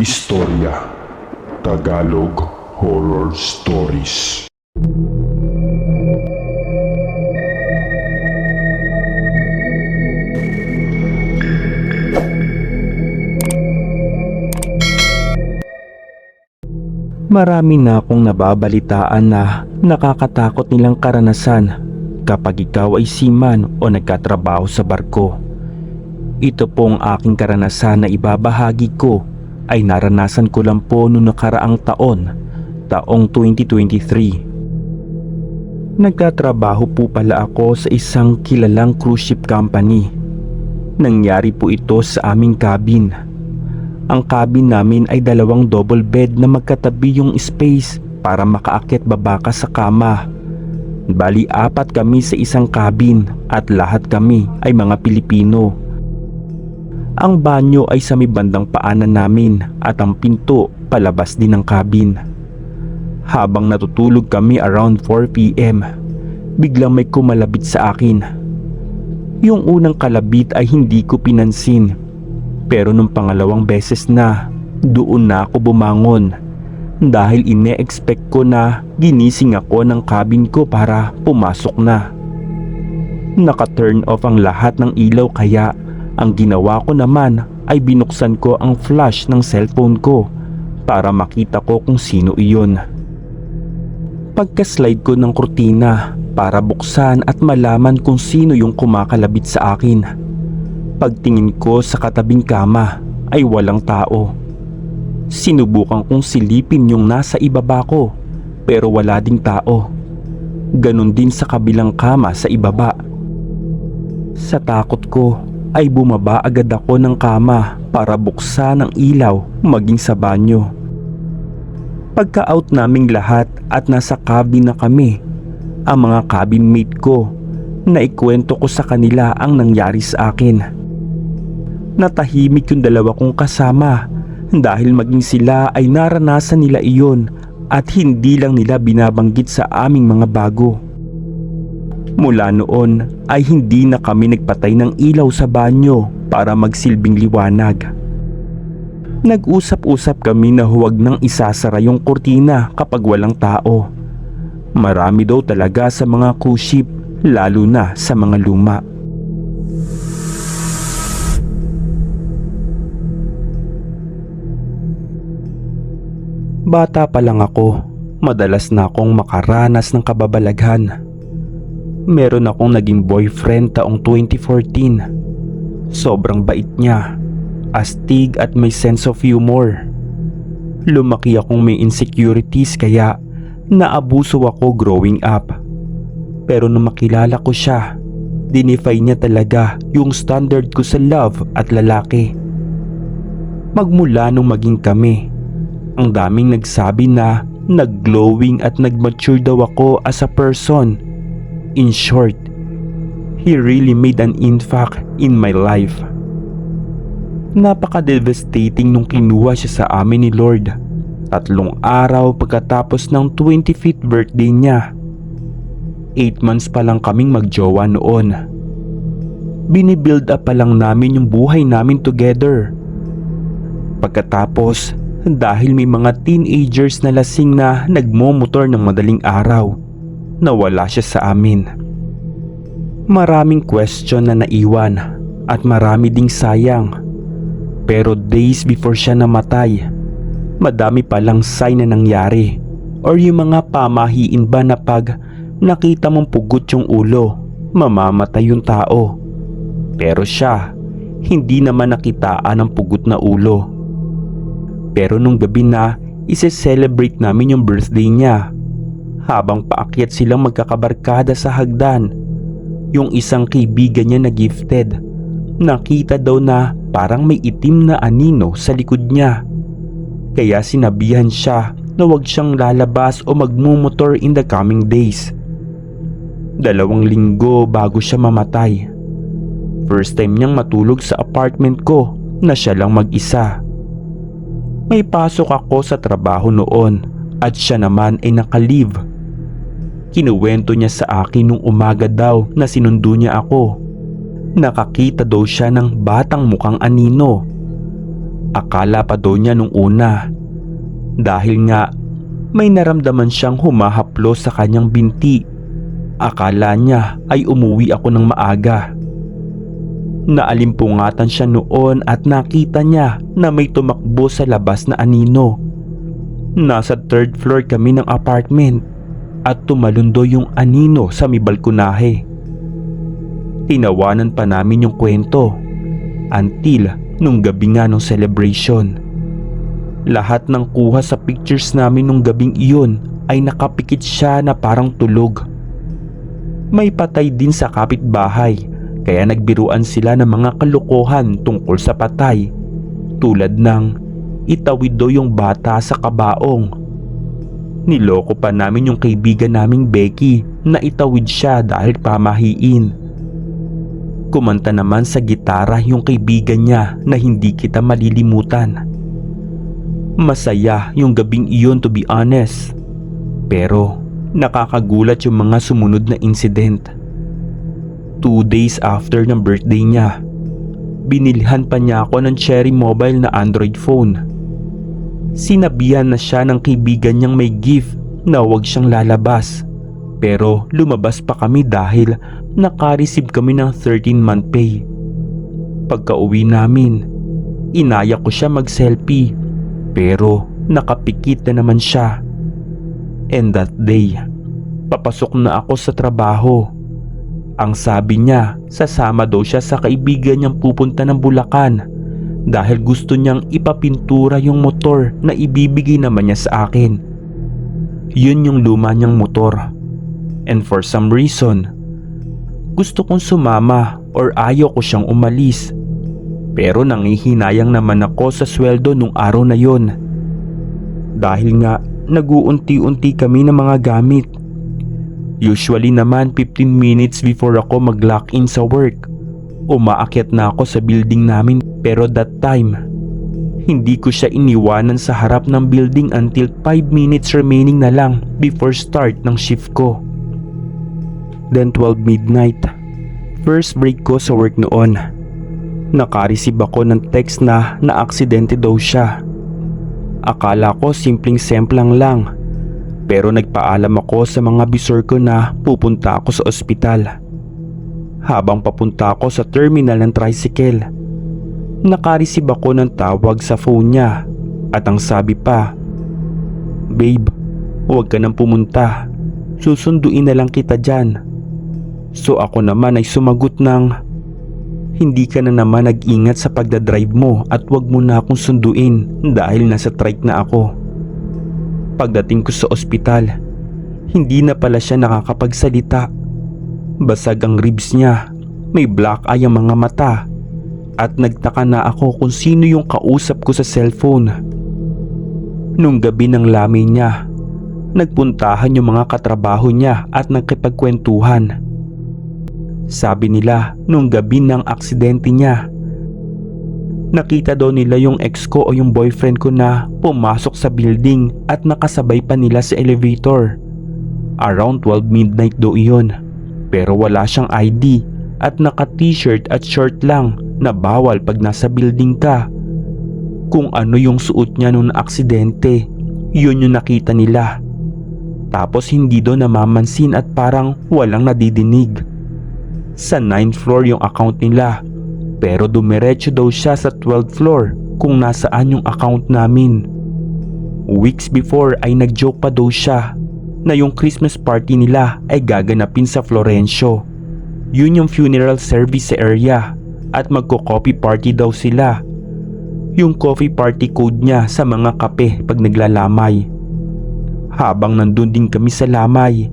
Istorya Tagalog Horror Stories Marami na akong nababalitaan na nakakatakot nilang karanasan kapag ikaw ay seaman o nagkatrabaho sa barko. Ito pong aking karanasan na ibabahagi ko ay naranasan ko lang po noong nakaraang taon, taong 2023. Nagtatrabaho po pala ako sa isang kilalang cruise ship company. Nangyari po ito sa aming cabin. Ang cabin namin ay dalawang double bed na magkatabi yung space para makaakyat baba ka sa kama. Bali apat kami sa isang cabin at lahat kami ay mga Pilipino. Ang banyo ay sa may bandang paanan namin at ang pinto palabas din ng cabin. Habang natutulog kami around 4pm, biglang may kumalabit sa akin. Yung unang kalabit ay hindi ko pinansin pero nung pangalawang beses na, doon na ako bumangon. Dahil ine-expect ko na ginising ako ng cabin ko para pumasok na. Naka-turn off ang lahat ng ilaw kaya ang ginawa ko naman ay binuksan ko ang flash ng cellphone ko para makita ko kung sino iyon. Pagka-slide ko ng kurtina para buksan at malaman kung sino yung kumakalabit sa akin. Pagtingin ko sa katabing kama ay walang tao. Sinubukan kong silipin yung nasa ibaba ko pero wala ding tao. Ganon din sa kabilang kama sa ibaba. Sa takot ko ay bumaba agad ako ng kama para buksan ang ilaw maging sa banyo. Pagka-out naming lahat at nasa cabin na kami, ang mga cabin mate ko, naikwento ko sa kanila ang nangyari sa akin. Natahimik yung dalawa kong kasama dahil maging sila ay naranasan nila iyon at hindi lang nila binabanggit sa aming mga bago. Mula noon ay hindi na kami nagpatay ng ilaw sa banyo para magsilbing liwanag. Nag-usap-usap kami na huwag nang isasara yung kurtina kapag walang tao. Marami daw talaga sa mga cruise ship lalo na sa mga luma. Bata pa lang ako, madalas na akong makaranas ng kababalaghan. Meron akong naging boyfriend taong 2014. Sobrang bait niya, astig at may sense of humor. Lumaki akong may insecurities kaya naabuso ako growing up. Pero nung makilala ko siya, dinefy niya talaga yung standard ko sa love at lalaki. Magmula nung maging kami, ang daming nagsabi na nag-glowing at nag-mature daw ako as a person. In short, he really made an impact in my life. Napaka-devastating nung kinuha siya sa amin ni Lord. Tatlong araw pagkatapos ng 25th birthday niya. 8 months pa lang kaming magjowa noon. Binibuild up pa lang namin yung buhay namin together. Pagkatapos, dahil may mga teenagers na lasing na nagmomotor ng madaling araw, nawala siya sa amin. Maraming question na naiwan at marami ding sayang. Pero days before siya namatay, madami palang sign na nangyari or yung mga pamahiin ba na pag nakita mong pugot yung ulo, mamamatay yung tao. Pero siya, hindi naman nakitaan ang pugot na ulo. Pero nung gabi na, ise-celebrate namin yung birthday niya. Habang paakyat silang magkakabarkada sa hagdan, yung isang kaibigan niya na gifted, nakita daw na parang may itim na anino sa likod niya. Kaya sinabihan siya na huwag siyang lalabas o magmumotor in the coming days. Dalawang linggo bago siya mamatay. First time niyang matulog sa apartment ko na siya lang mag-isa. May pasok ako sa trabaho noon at siya naman ay nakalive. Kinuwento niya sa akin nung umaga daw na sinundo niya ako. Nakakita daw siya ng batang mukhang anino. Akala pa daw niya nung una. Dahil nga may naramdaman siyang humahaplo sa kanyang binti. Akala niya ay umuwi ako ng maaga. Naalimpungatan siya noon at nakita niya na may tumakbo sa labas na anino. Nasa third floor kami ng apartment at tumalundo yung anino sa may balkonahe. Tinawanan pa namin yung kwento until nung gabi nga ng celebration. Lahat ng kuha sa pictures namin nung gabing iyon ay nakapikit siya na parang tulog. May patay din sa kapitbahay kaya nagbiruan sila ng mga kalokohan tungkol sa patay tulad ng itawid daw yung bata sa kabaong. Niloko pa namin yung kaibigan naming Becky na itawid siya dahil pamahiin. Kumanta naman sa gitara yung kaibigan niya na hindi kita malilimutan. Masaya yung gabing iyon to be honest. Pero nakakagulat yung mga sumunod na incident. Two days after ng birthday niya, binilhan pa niya ako ng cherry mobile na Android phone. Sinabihan na siya ng kaibigan niyang may gift na huwag siyang lalabas. Pero lumabas pa kami dahil nakareceive kami ng 13 month pay. Pagka uwi namin, inaya ko siya mag-selfie pero nakapikit na naman siya. And that day, papasok na ako sa trabaho. Ang sabi niya, sasama daw siya sa kaibigan niyang pupunta ng Bulacan dahil gusto niyang ipapintura yung motor na ibibigay naman niya sa akin. Yun yung luma niyang motor. And for some reason, gusto kong sumama or ayaw ko siyang umalis. Pero nangihinayang naman ako sa sweldo nung araw na yon. Dahil nga naguunti-unti kami ng mga gamit. Usually naman 15 minutes before ako mag-lock in sa work. Umaakyat na ako sa building namin pero that time, hindi ko siya iniwanan sa harap ng building until 5 minutes remaining na lang before start ng shift ko. Then 12 midnight, first break ko sa work noon. Nakareceive ako ng text na na-aksidente daw siya. Akala ko simpleng semplang lang pero nagpaalam ako sa mga bisor ko na pupunta ako sa ospital. Habang papunta ako sa terminal ng tricycle, nakareceive ako ng tawag sa phone niya at ang sabi pa, Babe, huwag ka nang pumunta. Susunduin na lang kita dyan. So ako naman ay sumagot ng, Hindi ka na naman nag-ingat sa pagdadrive mo at wag mo na akong sunduin dahil nasa trike na ako. Pagdating ko sa ospital, hindi na pala siya nakakapagsalita. Basag ang ribs niya, may black eye ang mga mata at nagtaka na ako kung sino yung kausap ko sa cellphone. Nung gabi ng lamay niya, nagpuntahan yung mga katrabaho niya at nagkipagkwentuhan. Sabi nila nung gabi ng aksidente niya, nakita daw nila yung ex ko o yung boyfriend ko na pumasok sa building at nakasabay pa nila sa elevator. Around 12 midnight daw iyon. Pero wala siyang ID at naka t-shirt at short lang na bawal pag nasa building ka. Kung ano yung suot niya nung aksidente, yun yung nakita nila. Tapos hindi daw namamansin at parang walang nadidinig. Sa 9th floor yung account nila pero dumiretso daw siya sa 12th floor kung nasaan yung account namin. Weeks before ay nagjoke pa daw siya na yung Christmas party nila ay gaganapin sa Florencio. Yun yung funeral service area at magko-coffee party daw sila. Yung coffee party code niya sa mga kape pag naglalamay. Habang nandun din kami sa lamay,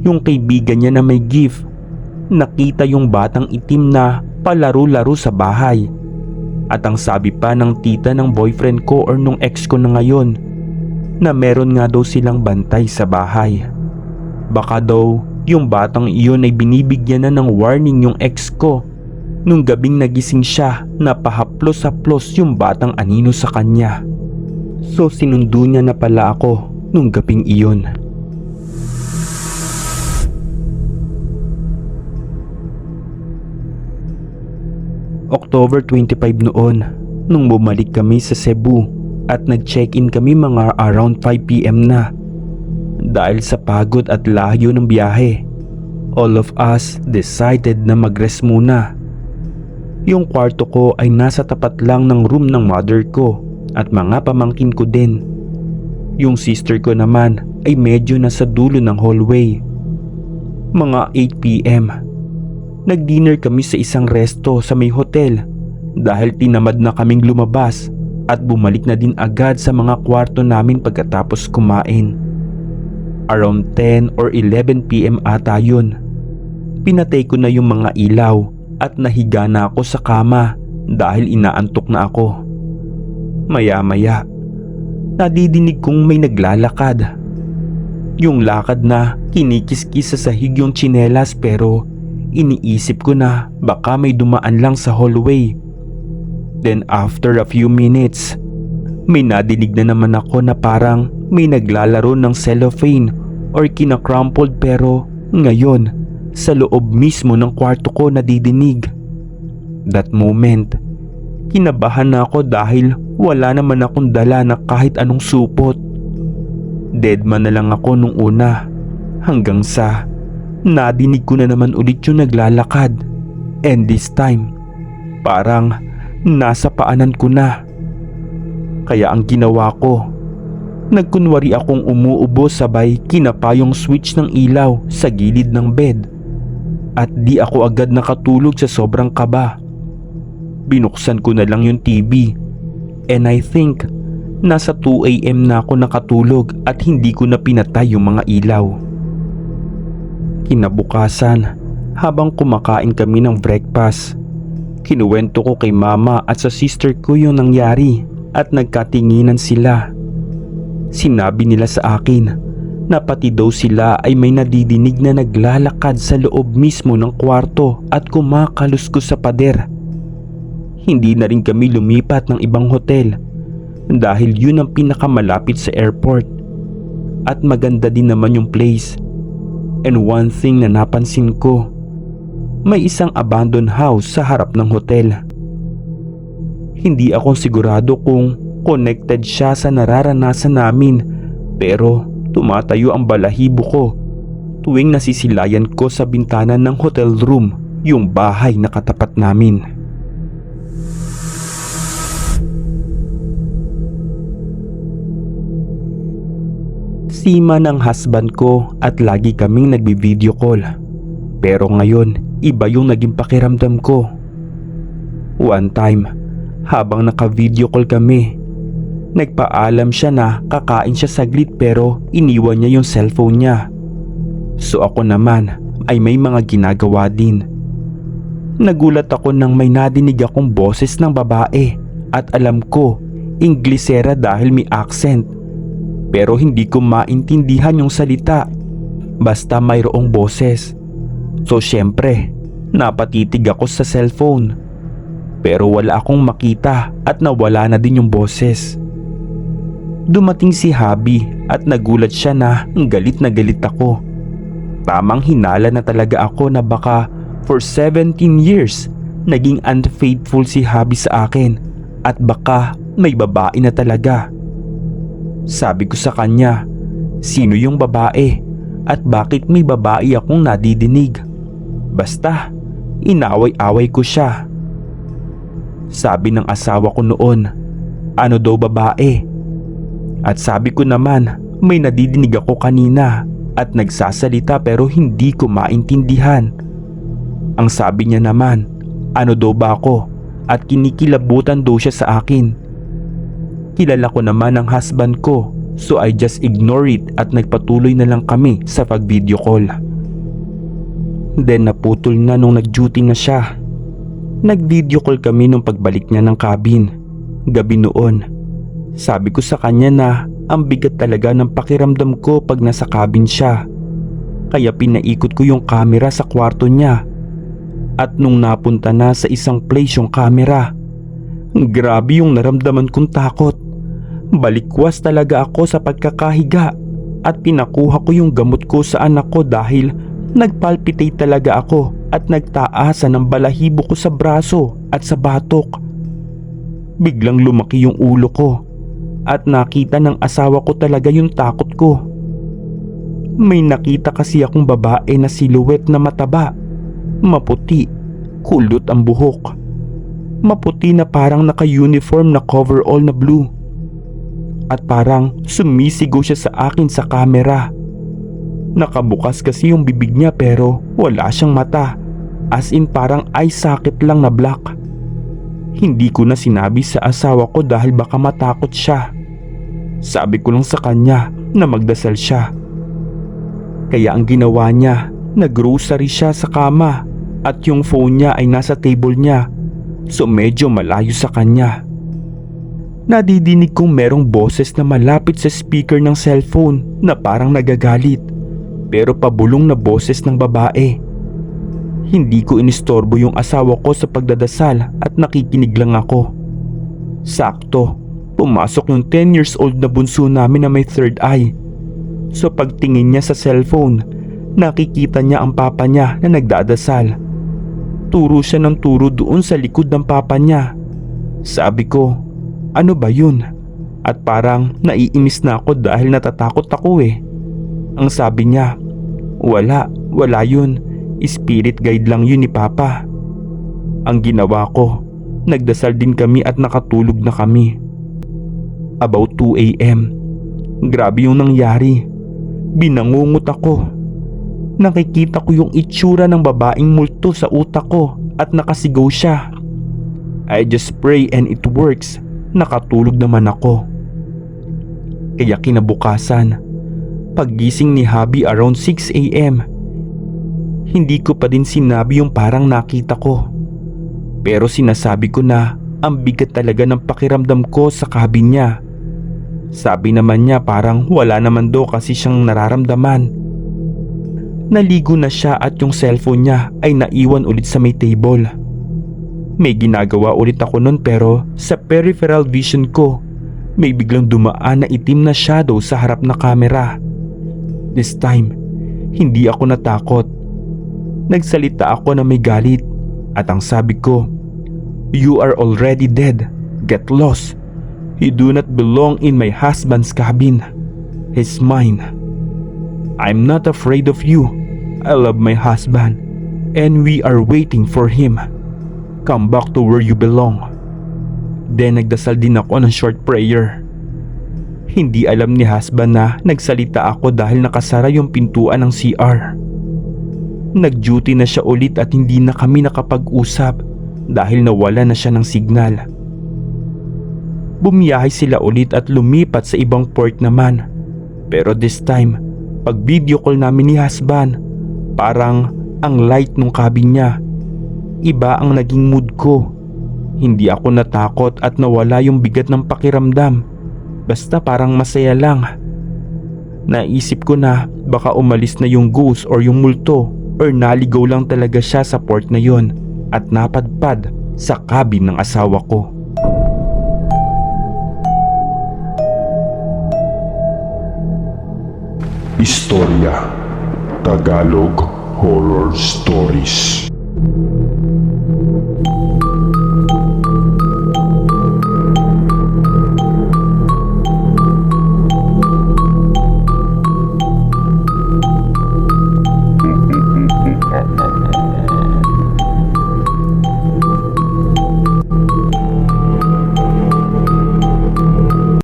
yung kaibigan niya na may gift, nakita yung batang itim na palaro-laro sa bahay. At ang sabi pa ng tita ng boyfriend ko or nung ex ko na ngayon, na meron nga daw silang bantay sa bahay. Baka daw yung batang iyon ay binibigyan na ng warning yung ex ko nung gabing nagising siya na pahaplos-haplos yung batang anino sa kanya. So sinundo niya na pala ako nung gabing iyon. October 25 noon, nung bumalik kami sa Cebu at nag-check-in kami mga around 5pm na. Dahil sa pagod at layo ng biyahe, all of us decided na mag-rest muna. Yung kwarto ko ay nasa tapat lang ng room ng mother ko at mga pamangkin ko din. Yung sister ko naman ay medyo nasa dulo ng hallway. Mga 8pm. Nag-dinner kami sa isang resto sa may hotel dahil tinamad na kaming lumabas at bumalik na din agad sa mga kwarto namin pagkatapos kumain. Around 10 or 11pm ata yun. Pinatay ko na yung mga ilaw at nahiga na ako sa kama dahil inaantok na ako. Maya-maya, nadidinig kong may naglalakad. Yung lakad na kinikiskis sa sahig yung tsinelas pero iniisip ko na baka may dumaan lang sa hallway. Then after a few minutes, may nadinig na naman ako na parang may naglalaro ng cellophane or kinakrumpled pero ngayon sa loob mismo ng kwarto ko nadidinig. That moment, kinabahan na ako dahil wala naman akong dala na kahit anong supot. Deadman na lang ako nung una hanggang sa nadinig ko na naman ulit yung naglalakad. And this time, parang nasa paanan ko na. Kaya ang ginawa ko, nagkunwari akong umuubo sabay kinapa yung switch ng ilaw sa gilid ng bed. At di ako agad nakatulog sa sobrang kaba. Binuksan ko na lang yung TV. And I think nasa 2am na ako nakatulog at hindi ko na pinatay yung mga ilaw. Kinabukasan, habang kumakain kami ng breakfast, kinuwento ko kay mama at sa sister ko yung nangyari at nagkatinginan sila. Sinabi nila sa akin na pati daw sila ay may nadidinig na naglalakad sa loob mismo ng kwarto at kumakaluskos sa pader. Hindi na rin kami lumipat ng ibang hotel dahil yun ang pinakamalapit sa airport at maganda din naman yung place. And one thing na napansin ko, may isang abandoned house sa harap ng hotel. Hindi ako sigurado kung connected siya sa nararanasan namin pero tumatayo ang balahibo ko tuwing nasisilayan ko sa bintana ng hotel room yung bahay na katapat namin. Sima ng husband ko at lagi kaming nagbi-video call. Pero ngayon, iba yung naging pakiramdam ko. One time, habang naka-video call kami, nagpaalam siya na kakain siya saglit pero iniwan niya yung cellphone niya. So ako naman ay may mga ginagawa din. Nagulat ako nang may nadinig akong boses ng babae at alam ko, Inglesera dahil may accent. Pero hindi ko maintindihan yung salita. Basta mayroong boses. So syempre, napatitig ako sa cellphone. Pero wala akong makita at nawala na din yung boses. Dumating si Habi at nagulat siya na galit na galit ako. Tamang hinala na talaga ako na baka for 17 years naging unfaithful si Habi sa akin at baka may babae na talaga. Sabi ko sa kanya, sino yung babae at bakit may babae akong nadidinig? Basta, inaway-away ko siya. Sabi ng asawa ko noon, ano daw babae? At sabi ko naman, may nadidinig ako kanina at nagsasalita pero hindi ko maintindihan. Ang sabi niya naman, ano daw ba ako at kinikilabutan daw siya sa akin. Kilala ko naman ang husband ko so I just ignore it at nagpatuloy na lang kami sa pag-video call. Then naputol na nung nag-duty na siya. Nag-video call kami nung pagbalik niya ng cabin. Gabi noon. Sabi ko sa kanya na ang bigat talaga ng pakiramdam ko pag nasa cabin siya. Kaya pinaikot ko yung camera sa kwarto niya. At nung napunta na sa isang place yung camera, grabe yung naramdaman kong takot. Balikwas talaga ako sa pagkakahiga at pinakuha ko yung gamot ko sa anak ko dahil nagpalpitate talaga ako at nagtaasan ng balahibo ko sa braso at sa batok. biglang lumaki yung ulo ko at nakita ng asawa ko talaga yung takot ko. May nakita kasi akong babae na siluwet na mataba, maputi, kulot ang buhok. Maputi na parang naka-uniform na coverall na blue. At parang sumisigaw siya sa akin sa kamera. Nakabukas kasi yung bibig niya pero wala siyang mata. As in parang eye socket lang na black. Hindi ko na sinabi sa asawa ko dahil baka matakot siya. Sabi ko lang sa kanya na magdasal siya. Kaya ang ginawa niya, naggrocery siya sa kama at yung phone niya ay nasa table niya. So medyo malayo sa kanya. Nadidinig kong merong boses na malapit sa speaker ng cellphone na parang nagagalit. Pero pabulong na boses ng babae. Hindi ko inistorbo yung asawa ko sa pagdadasal at nakikinig lang ako. Sakto, pumasok yung 10 years old na bunso namin na may third eye. So pagtingin niya sa cellphone, nakikita niya ang papa niya na nagdadasal. Turo siya ng turo doon sa likod ng papa niya. Sabi ko, ano ba yun? At parang naiinis na ako dahil natatakot ako eh. Ang sabi niya, wala, wala yun. Spirit guide lang yun ni Papa. Ang ginawa ko, nagdasal din kami at nakatulog na kami. About 2 a.m. Grabe yung nangyari. Binangungot ako. Nakikita ko yung itsura ng babaeng multo sa utak ko at nakasigaw siya. I just pray and it works. Nakatulog naman ako. Kaya kinabukasan, paggising ni Habi around 6 a.m. Hindi ko pa din sinabi yung parang nakita ko. Pero sinasabi ko na ang bigat talaga ng pakiramdam ko sa cabin niya. Sabi naman niya parang wala naman daw kasi siyang nararamdaman. Naligo na siya at yung cellphone niya ay naiwan ulit sa may table. May ginagawa ulit ako nun pero sa peripheral vision ko may biglang dumaan na itim na shadow sa harap na kamera. This time, hindi ako natakot. Nagsalita ako na may galit at ang sabi ko, You are already dead. Get lost. You do not belong in my husband's cabin. He's mine. I'm not afraid of you. I love my husband and we are waiting for him. Come back to where you belong. Then nagdasal din ako ng short prayer. Hindi alam ni husband na nagsalita ako dahil nakasara yung pintuan ng CR. Nag-duty na siya ulit at hindi na kami nakapag-usap dahil nawala na siya ng signal. Bumiyahe sila ulit at lumipat sa ibang port naman. Pero this time, pag video call namin ni husband, parang ang light nung cabin niya. Iba ang naging mood ko. Hindi ako natakot at nawala yung bigat ng pakiramdam. Basta parang masaya lang. Naisip ko na baka umalis na yung ghost or yung multo or naligaw lang talaga siya sa port na yon at napadpad sa cabin ng asawa ko. Istorya Tagalog Horror Stories